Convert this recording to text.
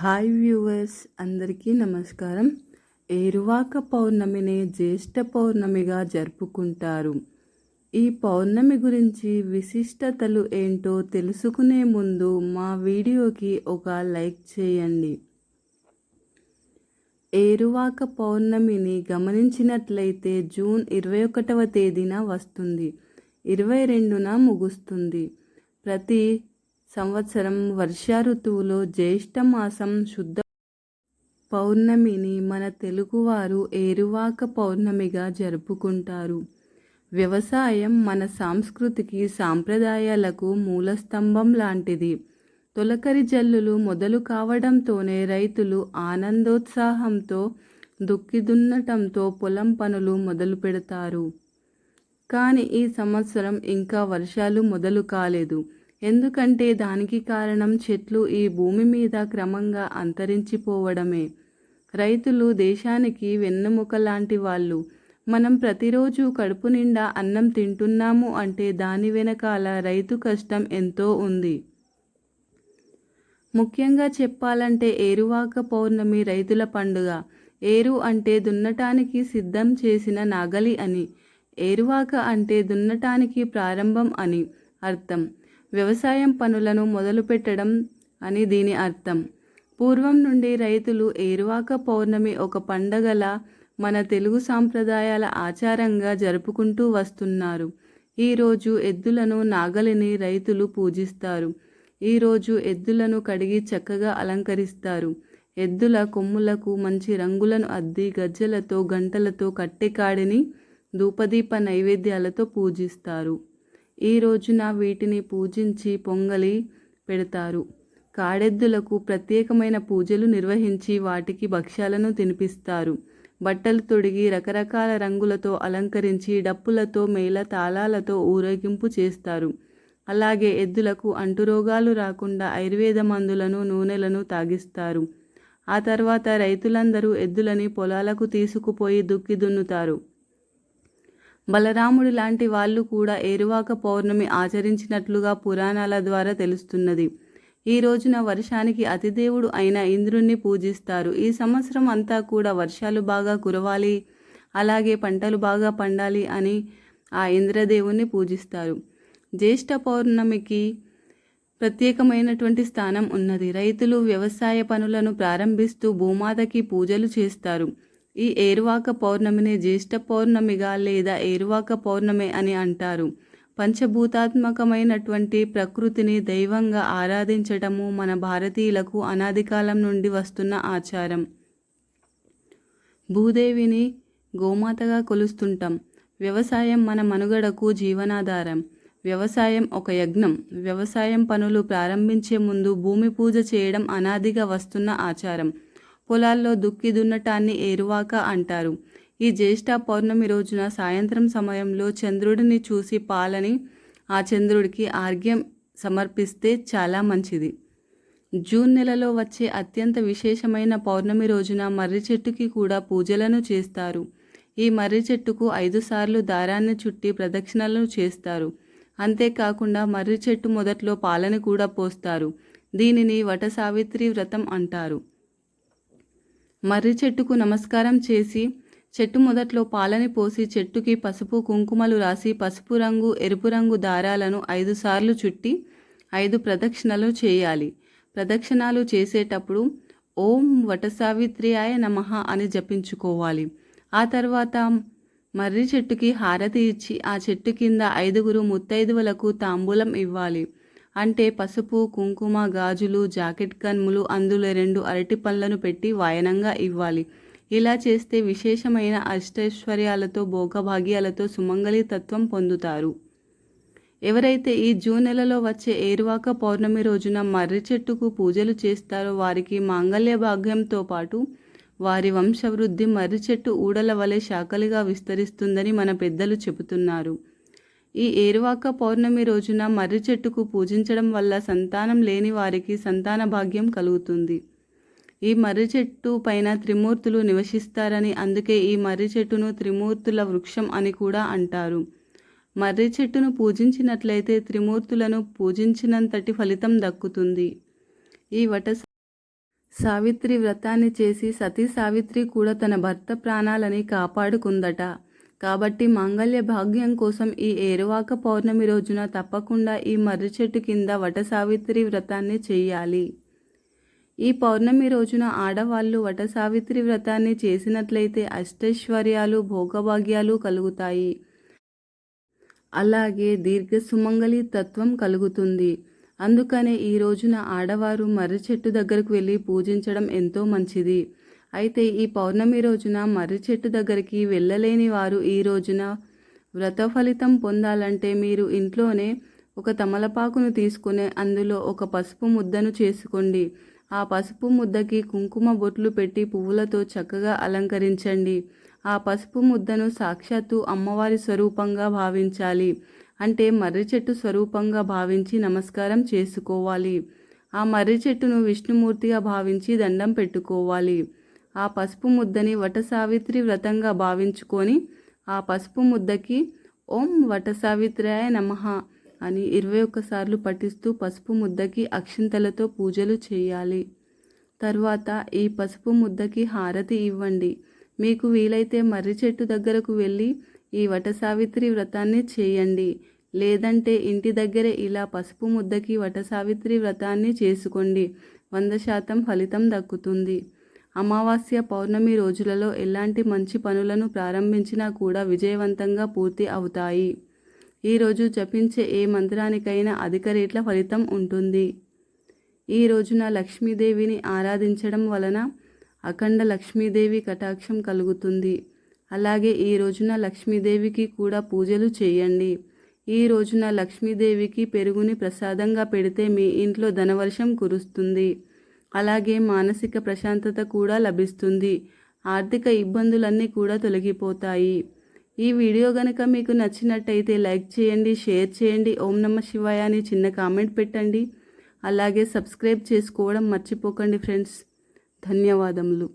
Hi viewers అందరికీ నమస్కారం. ఏరువాక పౌర్ణమిని జ్యేష్ఠ పౌర్ణమిగా జరుపుకుంటారు. ఈ పౌర్ణమి గురించి విశిష్టతలు ఏంటో తెలుసుకునే ముందు మా వీడియోకి ఒక లైక్ చేయండి. ఏరువాక పౌర్ణమిని గమనించినట్లయితే జూన్ ఇరవై ఒకటవ తేదీన వస్తుంది. ఇరవై రెండున ముగుస్తుంది. ప్రతి సంవత్సరం వర్ష ఋతువులో జ్యేష్ఠ మాసం శుద్ధ పౌర్ణమిని మన తెలుగువారు ఏరువాక పౌర్ణమిగా జరుపుకుంటారు. వ్యవసాయం మన సంస్కృతికి సాంప్రదాయాలకు మూలస్తంభం లాంటిది. తొలకరి జల్లులు మొదలు కావడంతోనే రైతులు ఆనందోత్సాహంతో దుక్కి దున్నటంతో పొలం పనులు మొదలు పెడతారు. కానీ ఈ సంవత్సరం ఇంకా వర్షాలు మొదలు కాలేదు. ఎందుకంటే దానికి కారణం చెట్లు ఈ భూమి మీద క్రమంగా అంతరించిపోవడమే. రైతులు దేశానికి వెన్నెముక లాంటి వాళ్ళు. మనం ప్రతిరోజు కడుపు నిండా అన్నం తింటున్నాము అంటే దాని వెనకాల రైతు కష్టం ఎంతో ఉంది. ముఖ్యంగా చెప్పాలంటే ఏరువాక పౌర్ణమి రైతుల పండుగ. ఏరు అంటే దున్నటానికి సిద్ధం చేసిన నాగలి అని. ఏరువాక అంటే దున్నటానికి ప్రారంభం అని అర్థం. వ్యవసాయం పనులను మొదలుపెట్టడం అని దీని అర్థం. పూర్వం నుండి రైతులు ఏరువాక పౌర్ణమి ఒక పండగల మన తెలుగు సాంప్రదాయాల ఆచారంగా జరుపుకుంటూ వస్తున్నారు. ఈరోజు ఎద్దులను నాగలిని రైతులు పూజిస్తారు. ఈరోజు ఎద్దులను కడిగి చక్కగా అలంకరిస్తారు. ఎద్దుల కొమ్ములకు మంచి రంగులను అద్ది గజ్జలతో గంటలతో కట్టెకాడిని ధూపదీప నైవేద్యాలతో పూజిస్తారు. ఈ రోజున వీటిని పూజించి పొంగలి పెడతారు. కాడెద్దులకు ప్రత్యేకమైన పూజలు నిర్వహించి వాటికి భక్ష్యాలను తినిపిస్తారు. బట్టలు తొడిగి రకరకాల రంగులతో అలంకరించి డప్పులతో మేళ తాళాలతో ఊరేగింపు చేస్తారు. అలాగే ఎద్దులకు అంటురోగాలు రాకుండా ఆయుర్వేద మందులను నూనెలను తాగిస్తారు. ఆ తర్వాత రైతులందరూ ఎద్దులని పొలాలకు తీసుకుపోయి దుక్కి దున్నుతారు. బలరాముడు లాంటి వాళ్ళు కూడా ఏరువాక పౌర్ణమి ఆచరించినట్లుగా పురాణాల ద్వారా తెలుస్తున్నది. ఈ రోజున వర్షానికి అతిదేవుడు అయిన ఇంద్రుణ్ణి పూజిస్తారు. ఈ సంవత్సరం అంతా కూడా వర్షాలు బాగా కురవాలి అలాగే పంటలు బాగా పండాలి అని ఆ ఇంద్రదేవుణ్ణి పూజిస్తారు. జ్యేష్ఠ పౌర్ణమికి ప్రత్యేకమైనటువంటి స్థానం ఉన్నది. రైతులు వ్యవసాయ పనులను ప్రారంభిస్తూ భూమాతకి పూజలు చేస్తారు. ఈ ఏరువాక పౌర్ణమిని జ్యేష్ఠ పౌర్ణమిగా లేదా ఏరువాక పౌర్ణమి అని అంటారు. పంచభూతాత్మకమైనటువంటి ప్రకృతిని దైవంగా ఆరాధించటము మన భారతీయులకు అనాది కాలం నుండి వస్తున్న ఆచారం. భూదేవిని గోమాతగా కొలుస్తుంటాం. వ్యవసాయం మన మనుగడకు జీవనాధారం. వ్యవసాయం ఒక యజ్ఞం. వ్యవసాయం పనులు ప్రారంభించే ముందు భూమి పూజ చేయడం అనాదిగా వస్తున్న ఆచారం. పొలాల్లో దుక్కి దున్నటాన్ని ఏరువాక అంటారు. ఈ జ్యేష్ఠ పౌర్ణమి రోజున సాయంత్రం సమయంలో చంద్రుడిని చూసి పాలని ఆ చంద్రుడికి ఆర్ఘ్యం సమర్పిస్తే చాలా మంచిది. జూన్ నెలలో వచ్చే అత్యంత విశేషమైన పౌర్ణమి రోజున మర్రి చెట్టుకి కూడా పూజలను చేస్తారు. ఈ మర్రి చెట్టుకు ఐదు సార్లు దారాన్ని చుట్టి ప్రదక్షిణలను చేస్తారు. అంతేకాకుండా మర్రి చెట్టు మొదట్లో పాలని కూడా పోస్తారు. దీనిని వట సావిత్రి వ్రతం అంటారు. మర్రి చెట్టుకు నమస్కారం చేసి చెట్టు మొదట్లో పాలని పోసి చెట్టుకి పసుపు కుంకుమలు రాసి పసుపు రంగు ఎరుపు రంగు దారాలను ఐదు సార్లు చుట్టి ఐదు ప్రదక్షిణలు చేయాలి. ప్రదక్షిణాలు చేసేటప్పుడు ఓం వటసావిత్రియాయ నమ అని జపించుకోవాలి. ఆ తర్వాత మర్రి చెట్టుకి హారతి ఇచ్చి ఆ చెట్టు కింద ఐదుగురు ముత్తైదువులకు తాంబూలం ఇవ్వాలి. అంటే పసుపు కుంకుమ గాజులు జాకెట్ కన్ములు అందులో రెండు అరటి పళ్ళను పెట్టి వాయనంగా ఇవ్వాలి. ఇలా చేస్తే విశేషమైన అష్టైశ్వర్యాలతో భోగభాగ్యాలతో సుమంగళి తత్వం పొందుతారు. ఎవరైతే ఈ జూన్ నెలలో వచ్చే ఏరువాక పౌర్ణమి రోజున మర్రి చెట్టుకు పూజలు చేస్తారో వారికి మాంగళ్య భాగ్యంతో పాటు వారి వంశవృద్ధి మర్రి చెట్టు ఊడల వలె శాఖలుగా విస్తరిస్తుందని మన పెద్దలు చెబుతున్నారు. ఈ ఏరువాక పౌర్ణమి రోజున మర్రి చెట్టుకు పూజించడం వల్ల సంతానం లేని వారికి సంతాన భాగ్యం కలుగుతుంది. ఈ మర్రి చెట్టు పైన త్రిమూర్తులు నివసిస్తారని అందుకే ఈ మర్రి చెట్టును త్రిమూర్తుల వృక్షం అని కూడా అంటారు. మర్రి చెట్టును పూజించినట్లయితే త్రిమూర్తులను పూజించినంతటి ఫలితం దక్కుతుంది. ఈ వట సావిత్రి వ్రతాన్ని చేసి సతీ సావిత్రి కూడా తన భర్త ప్రాణాలని కాపాడుకుందట. కాబట్టి మాంగళ్య భాగ్యం కోసం ఈ ఏరువాక పౌర్ణమి రోజున తప్పకుండా ఈ మర్రి చెట్టు కింద వటసావిత్రి వ్రతాన్ని చేయాలి. ఈ పౌర్ణమి రోజున ఆడవాళ్ళు వటసావిత్రి వ్రతాన్ని చేసినట్లయితే అష్టైశ్వర్యాలు భోగభాగ్యాలు కలుగుతాయి. అలాగే దీర్ఘ సుమంగళి తత్వం కలుగుతుంది. అందుకనే ఈ రోజున ఆడవారు మర్రి చెట్టు దగ్గరకు వెళ్ళి పూజించడం ఎంతో మంచిది. అయితే ఈ పౌర్ణమి రోజున మర్రి చెట్టు దగ్గరికి వెళ్ళలేని వారు ఈ రోజున వ్రత ఫలితం పొందాలంటే మీరు ఇంట్లోనే ఒక తమలపాకును తీసుకుని అందులో ఒక పసుపు ముద్దను చేసుకోండి. ఆ పసుపు ముద్దకి కుంకుమ బొట్లు పెట్టి పువ్వులతో చక్కగా అలంకరించండి. ఆ పసుపు ముద్దను సాక్షాత్తు అమ్మవారి స్వరూపంగా భావించాలి. అంటే మర్రి చెట్టు స్వరూపంగా భావించి నమస్కారం చేసుకోవాలి. ఆ మర్రి చెట్టును విష్ణుమూర్తిగా భావించి దండం పెట్టుకోవాలి. ఆ పసుపు ముద్దని వటసావిత్రి వ్రతంగా భావించుకొని ఆ పసుపు ముద్దకి ఓం వట నమ నమః అని ఇరవై ఒక్కసార్లు పఠిస్తూ పసుపు ముద్దకి అక్షింతలతో పూజలు చేయాలి. తర్వాత ఈ పసుపు ముద్దకి హారతి ఇవ్వండి. మీకు వీలైతే మర్రి చెట్టు దగ్గరకు వెళ్ళి ఈ వటసావిత్రి వ్రతాన్ని చేయండి. లేదంటే ఇంటి దగ్గరే ఇలా పసుపు ముద్దకి వటసావిత్రి వ్రతాన్ని చేసుకోండి. వంద శాతం ఫలితం దక్కుతుంది. అమావాస్య పౌర్ణమి రోజులలో ఎలాంటి మంచి పనులను ప్రారంభించినా కూడా విజయవంతంగా పూర్తి అవుతాయి. ఈరోజు జపించే ఏ మంత్రానికైనా అధిక రేట్ల ఫలితం ఉంటుంది. ఈ రోజున లక్ష్మీదేవిని ఆరాధించడం వలన అఖండ లక్ష్మీదేవి కటాక్షం కలుగుతుంది. అలాగే ఈ రోజున లక్ష్మీదేవికి కూడా పూజలు చేయండి. ఈ రోజున లక్ష్మీదేవికి పెరుగుని ప్రసాదంగా పెడితే మీ ఇంట్లో ధనవర్షం కురుస్తుంది. అలాగే మానసిక ప్రశాంతత కూడా లభిస్తుంది. ఆర్థిక ఇబ్బందులన్నీ కూడా తొలగిపోతాయి. ఈ వీడియో కనుక మీకు నచ్చినట్టయితే లైక్ చేయండి షేర్ చేయండి. ఓం నమ శివాయ అని చిన్న కామెంట్ పెట్టండి. అలాగే సబ్స్క్రైబ్ చేసుకోవడం మర్చిపోకండి ఫ్రెండ్స్. ధన్యవాదములు.